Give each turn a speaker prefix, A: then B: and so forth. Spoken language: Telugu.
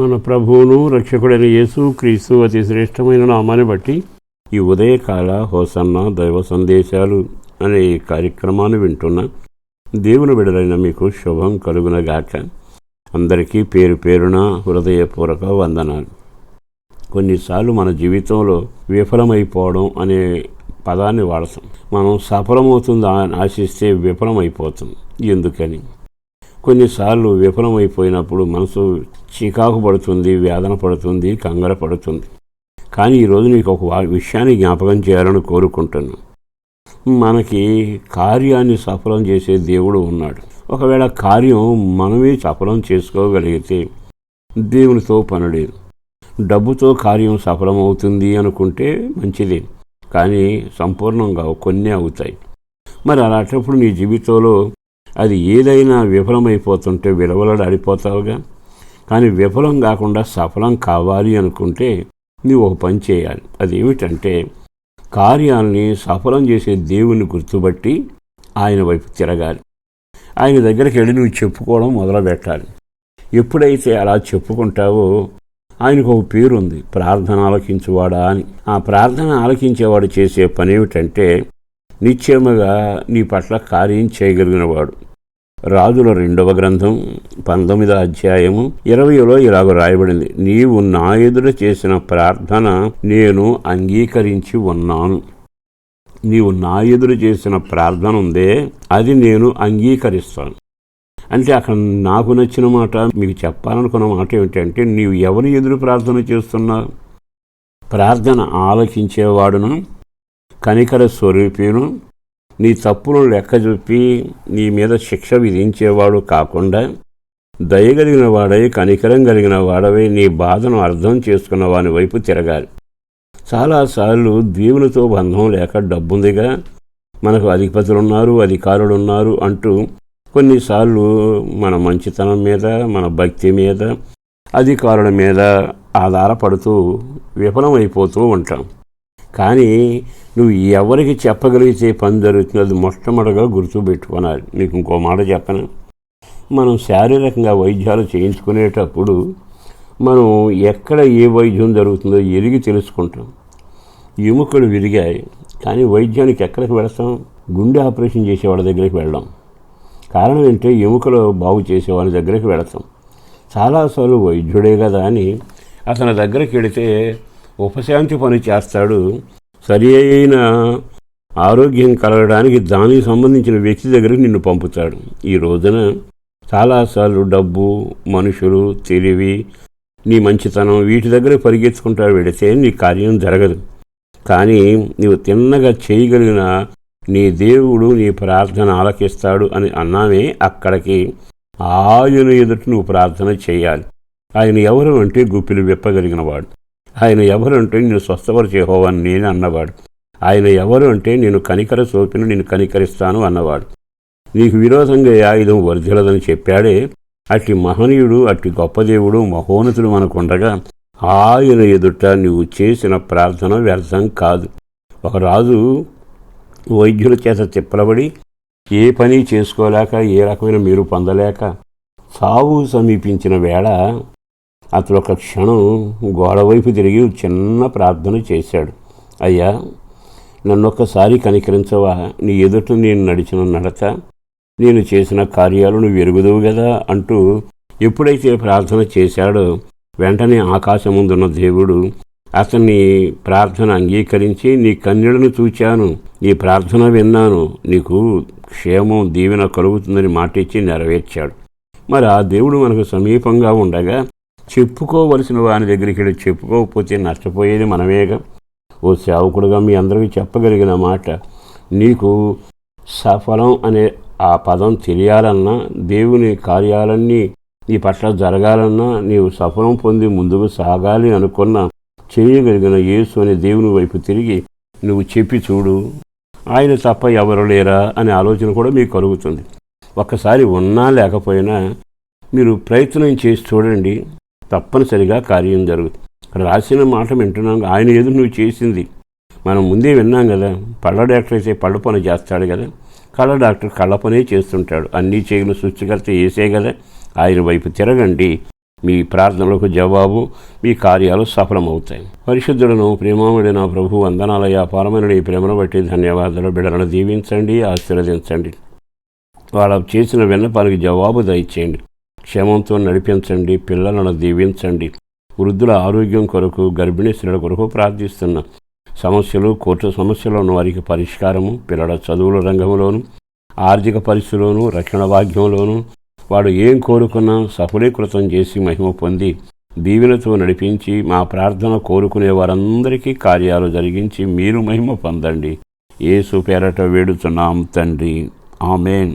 A: మన ప్రభువును రక్షకుడైన యేసు క్రీస్తు అతి శ్రేష్టమైన నామాన్ని బట్టి ఈ ఉదయకాల హోసన్న దైవ సందేశాలు అనే కార్యక్రమాన్ని వింటున్న దేవుని బిడలైన మీకు శుభం కలుగునగాక. అందరికీ పేరు పేరున హృదయపూర్వక వందనాలు. కొన్నిసార్లు మన జీవితంలో విఫలమైపోవడం అనే పదాన్ని వాడతాం. మనం సఫలమవుతుందా అని ఆశిస్తే విఫలమైపోతాం. ఎందుకని? కొన్నిసార్లు విఫలమైపోయినప్పుడు మనసు చికాకు పడుతుంది వేదన పడుతుంది కంగారు పడుతుంది. కానీ ఈరోజు నీకు ఒక విషయాన్ని జ్ఞాపకం చేయాలని కోరుకుంటున్నాను. మనకి కార్యాన్ని సఫలం చేసే దేవుడు ఉన్నాడు. ఒకవేళ కార్యం మనమే సఫలం చేసుకోగలిగితే దేవునితో పనులేదు డబ్బుతో కార్యం సఫలమవుతుంది అనుకుంటే మంచిది. కానీ సంపూర్ణంగా కొన్ని అవుతాయి. మరి అలాంటప్పుడు నీ జీవితంలో అది ఏదైనా విఫలమైపోతుంటే విలవలడాడిపోతావుగా కానీ విఫలం కాకుండా సఫలం కావాలి అనుకుంటే నీవు ఒక పని చేయాలి. అదేమిటంటే కార్యాల్ని సఫలం చేసే దేవుని గుర్తుబట్టి ఆయన వైపు తిరగాలి. ఆయన దగ్గరికి వెళ్ళి నువ్వు చెప్పుకోవడం మొదలుపెట్టాలి. ఎప్పుడైతే అలా చెప్పుకుంటావో ఆయనకు ఒక పేరు ఉంది ప్రార్థన ఆలకించువాడా అని. ఆ ప్రార్థన ఆలకించేవాడు చేసే పని ఏమిటంటే నిశ్చయముగా నీ పట్ల కార్యం చేయగలిగినవాడు. రాజుల రెండవ గ్రంథం పంతొమ్మిదో అధ్యాయము ఇరవైలో ఇలాగ రాయబడింది. నీవు నా ఎదుట చేసిన ప్రార్థన నేను అంగీకరించి ఉన్నాను. నీవు నా ఎదురు చేసిన ప్రార్థన ఉందే అది నేను అంగీకరిస్తాను. అంటే అక్కడ నాకు నచ్చిన మాట మీకు చెప్పాలనుకున్న మాట ఏమిటంటే నీవు ఎవరి ఎదురు ప్రార్థన చేస్తున్నావు ప్రార్థన ఆలోచించేవాడును కనికర స్వరూపిను నీ తప్పులను లెక్క చూపి నీ మీద శిక్ష విధించేవాడు కాకుండా దయగలిగిన వాడై కనికరం కలిగిన వాడవై నీ బాధను అర్థం చేసుకున్న వాని వైపు తిరగాలి. చాలాసార్లు దేవునితో బంధం లేక డబ్బుందిగా మనకు అధిపతులున్నారు అధికారులున్నారు అధికారులు ఉన్నారు అంటూ కొన్నిసార్లు మన మంచితనం మీద మన భక్తి మీద అధికారుల మీద ఆధారపడుతూ విఫలమైపోతూ ఉంటాం. కానీ నువ్వు ఎవరికి చెప్పగలిగితే పని జరుగుతున్నది అది మొట్టమొదటిగా గుర్తుపెట్టుకోనాలి. నీకు ఇంకో మాట చెప్పను? మనం శారీరకంగా వైద్యాలు చేయించుకునేటప్పుడు మనం ఎక్కడ ఏ వైద్యం జరుగుతుందో ఎరిగి తెలుసుకుంటాం. ఎముకలు విరిగాయి కానీ వైద్యానికి ఎక్కడికి వెళతాం? గుండె ఆపరేషన్ చేసేవాళ్ళ దగ్గరికి వెళ్ళాం కారణం ఏంటంటే ఎముకలు బాగు చేసేవాళ్ళ దగ్గరికి వెళతాం. చాలాసార్లు వైద్యుడే కదా అని అతని దగ్గరికి వెళితే ఉపశాంతి పని చేస్తాడు. సరి అయిన ఆరోగ్యం కలగడానికి దానికి సంబంధించిన వ్యక్తి దగ్గరికి నిన్ను పంపుతాడు. ఈ రోజున చాలాసార్లు డబ్బు మనుషులు తెలివి నీ మంచితనం వీటి దగ్గర పరిగెత్తుకుంటాడు వెడితే నీ కార్యం జరగదు. కానీ నీవు తిన్నగా చేయగలిగిన నీ దేవుడు నీ ప్రార్థన ఆలకిస్తాడు అని అన్నామే అక్కడికి. ఆయన ఎదుట నువ్వు ప్రార్థన చేయాలి. ఆయన ఎవరు అంటే గుప్పిలు విప్పగలిగినవాడు. ఆయన ఎవరు అంటే నేను స్వస్థపరిచేహోవని నేను అన్నవాడు. ఆయన ఎవరు అంటే నేను కనికర సోపిన నేను కనికరిస్తాను అన్నవాడు. నీకు విరోధంగా ఆయుధం వర్ధిలదని చెప్పాడే? అట్టి మహనీయుడు అట్టి గొప్ప దేవుడు మహోన్నతుడు మనకుండగా ఆయన ఎదుట నువ్వు చేసిన ప్రార్థన వ్యర్థం కాదు. ఒక రాజు వైద్యుల చేత తిప్పలబడి ఏ పని చేసుకోలేక ఏ రకమైన మీరు పొందలేక సావు సమీపించిన వేళ అతడు ఒక క్షణం గోడవైపు తిరిగి చిన్న ప్రార్థన చేశాడు. అయ్యా నన్నొక్కసారి కనికరించవా? నీ ఎదుట నేను నడిచిన నడత నేను చేసిన కార్యాలు నువ్వు ఎరుగుదువు కదా అంటూ ఎప్పుడైతే ప్రార్థన చేశాడో వెంటనే ఆకాశం ముందున్న దేవుడు అతన్ని ప్రార్థన అంగీకరించి నీ కన్యలను చూచాను నీ ప్రార్థన విన్నాను నీకు క్షేమం దీవెన కలుగుతుందని మాట ఇచ్చి నెరవేర్చాడు. మరి ఆ దేవుడు మనకు సమీపంగా ఉండగా చెప్పుకోవలసిన వాని దగ్గరికి వెళ్ళి చెప్పుకోకపోతే నష్టపోయేది మనమేగా. ఓ సేవకుడుగా మీ అందరికీ చెప్పగలిగిన మాట నీకు సఫలం అనే ఆ పదం తెలియాలన్నా దేవుని కార్యాలన్నీ నీ పట్ల జరగాలన్నా నీవు సఫలం పొంది ముందుకు సాగాలి అనుకున్న చేయగలిగిన యేసు అనే దేవుని వైపు తిరిగి నువ్వు చెప్పి చూడు. ఆయన తప్ప ఎవరు లేరా అనే ఆలోచన కూడా మీకు కలుగుతుంది. ఒక్కసారి ఉన్నా లేకపోయినా మీరు ప్రయత్నం చేసి చూడండి. తప్పనిసరిగా కార్యం జరుగుతుంది. రాసిన మాట వింటున్నాం. ఆయన ఎదురు నువ్వు చేసింది. మనం ముందే విన్నాం కదా. పళ్ళ డాక్టర్ అయితే పళ్ళ పని చేస్తాడు కదా. కళ్ళ డాక్టర్ కళ్ళ పనే చేస్తుంటాడు. అన్నీ చేయలు సృష్టికర్త వేసే కదా. ఆయన వైపు తిరగండి. మీ ప్రార్థనలకు జవాబు మీ కార్యాలు సఫలమవుతాయి. పరిశుద్ధులను నా ప్రభు వందనాలయ అపారమైన ఈ ప్రేమను బట్టి ధన్యవాదాలు. బిడలను దీవించండి ఆశీర్వదించండి. వాళ్ళ చేసిన విన్నపాలకు జవాబు దయచేయండి. క్షేమంతో నడిపించండి పిల్లలను దీవించండి. వృద్ధుల ఆరోగ్యం కొరకు గర్భిణీ స్త్రీల కొరకు ప్రార్థిస్తున్నా సమస్యలు కోర్టు సమస్యలు ఉన్న వారికి పరిష్కారము పిల్లల చదువుల రంగంలోను ఆర్థిక పరిస్థితుల్లోనూ రక్షణ భాగ్యంలోనూ వాడు ఏం కోరుకున్నా సఫలీకృతం చేసి మహిమ పొంది దీవెనతో నడిపించి మా ప్రార్థన కోరుకునే వారందరికీ కార్యాలు జరిగించి మీరు మహిమ పొందండి. ఏసు పేరట వేడుతున్నాం తండ్రి. ఆమెన్.